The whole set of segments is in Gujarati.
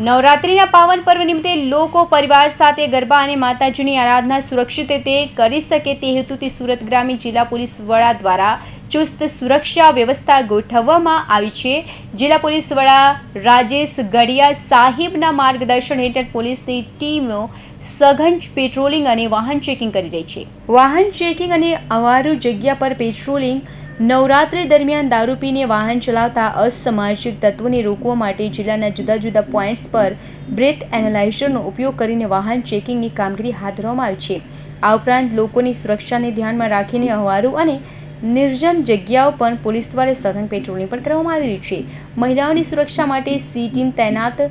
નવરાત્રિના પાવન પર્વ નિમિત્તે લોકો પરિવાર સાથે ગરબા અને માતાજીની આરાધના સુરક્ષિત રીતે કરી શકે તે હેતુથી સુરત ગ્રામીણ જિલ્લા પોલીસ વડા દ્વારા ચુસ્ત સુરક્ષા વ્યવસ્થા ગોઠવવામાં આવી છે. જિલ્લા પોલીસ વડા રાજેશ ગઢિયા સાહિબના માર્ગદર્શન હેઠળ પોલીસની ટીમો સઘન પેટ્રોલિંગ અને વાહન ચેકિંગ કરી રહી છે. વાહન ચેકિંગ અને અવારું જગ્યા પર પેટ્રોલિંગ નવરાત્રી દરમિયાન દારૂ પીને વાહન ચલાવતા અસામાજિક તત્વોને રોકવા માટે જિલ્લાના જુદા જુદા પોઈન્ટ્સ પર બ્રેથ એનાલાઇઝરનો ઉપયોગ કરીને વાહન ચેકિંગની કામગીરી હાથ ધરવામાં આવી છે. આ ઉપરાંત લોકોની સુરક્ષાને ધ્યાનમાં રાખીને અવારો અને નિર્જન જગ્યાઓ પણ પોલીસ દ્વારા સઘન પેટ્રોલિંગ પણ કરવામાં આવી રહી છે. મહિલાઓની સુરક્ષા માટે સી ટીમ તૈનાત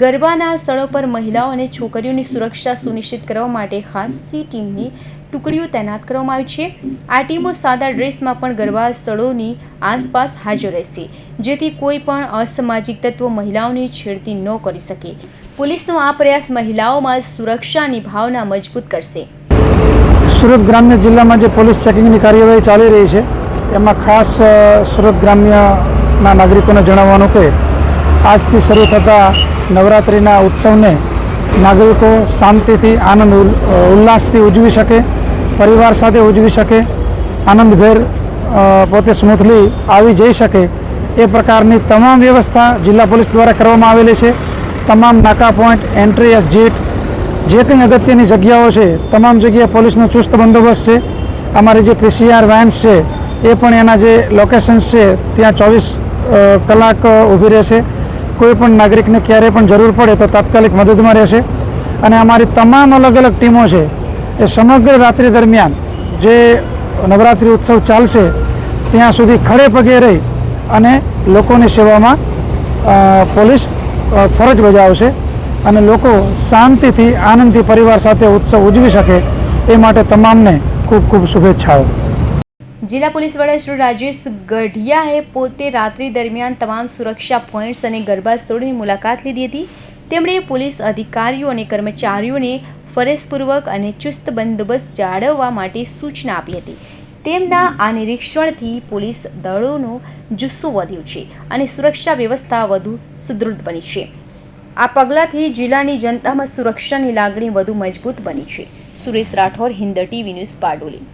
ગરબાના સ્થળો પર મહિલાઓ અને છોકરીઓની સુરક્ષા સુનિશ્ચિત કરવા માટે ખાસ સી ટીમની ટુકડીઓ તૈનાત કરવામાં આવી છે. આ ટીમો સાદા ડ્રેસમાં પણ ગરબા સ્થળોની આસપાસ હાજર રહેશે, જેથી કોઈ પણ અસામાજિક તત્વો મહિલાઓની છેડતી ન કરી શકે. પોલીસનો આ પ્રયાસ મહિલાઓમાં સુરક્ષાની ભાવના મજબૂત કરશે. સુરત ગ્રામ્ય જિલ્લામાં જે પોલીસ ચેકિંગની કાર્યવાહી ચાલી રહી છે, એમાં ખાસ સુરત ગ્રામ્યના નાગરિકોને જણાવવાનું કે, આજથી શરૂ થતા નવરાત્રિના ઉત્સવને નાગરિકો શાંતિથી, આનંદ, ઉલ- ઉલ્લાસથી ઉજવી શકે, પરિવાર સાથે ઉજવી શકે, આનંદભેર પોતે સ્મૂથલી આવી જઈ શકે, એ પ્રકારની તમામ વ્યવસ્થા જિલ્લા પોલીસ દ્વારા કરવામાં આવેલી છે. તમામ નાકા પોઈન્ટ, એન્ટ્રી એક્ઝિટ જે કંઈ અગત્યની જગ્યાઓ છે, તમામ જગ્યાએ પોલીસનો ચુસ્ત બંદોબસ્ત છે. અમારી જે પીસીઆર વેન્સ છે, એ પણ એના જે લોકેશન્સ છે, ત્યાં ચોવીસ કલાક ઊભી રહેશે. કોઈ પણ નાગરિકને ક્યારે પણ જરૂર પડે તો તાત્કાલિક મદદમાં રહેશે. અને અમારી તમામ અલગ અલગ ટીમો છે, એ સમગ્ર રાત્રિ દરમિયાન જે નવરાત્રિ ઉત્સવ ચાલશે, ત્યાં સુધી ખડે પગે રહી અને લોકોની સેવામાં પોલીસ ફરજ બજાવશે. અને લોકો શાંતિથી આનંદથી પરિવાર સાથે ઉત્સવ ઉજવી શકે એ માટે તમામને ખૂબ ખૂબ શુભેચ્છાઓ. જિલ્લા પોલીસ વડા શ્રી રાજેશ ગઢિયાએ પોતે રાત્રિ દરમિયાન તમામ સુરક્ષા પોઈન્ટ્સ અને ગરબા સ્થળોની મુલાકાત લીધી હતી. તેમણે પોલીસ અધિકારીઓ અને કર્મચારીઓને ફરજપૂર્વક અને ચુસ્ત બંદોબસ્ત જાળવવા માટે સૂચના આપી હતી. તેમના આ નિરીક્ષણથી પોલીસ દળોનો જુસ્સો વધ્યો છે અને સુરક્ષા વ્યવસ્થા વધુ સુદૃઢ બની છે. આ પગલાંથી જિલ્લાની જનતામાં સુરક્ષાની લાગણી વધુ મજબૂત બની છે. Suresh Rathore Hind TV news Bardoli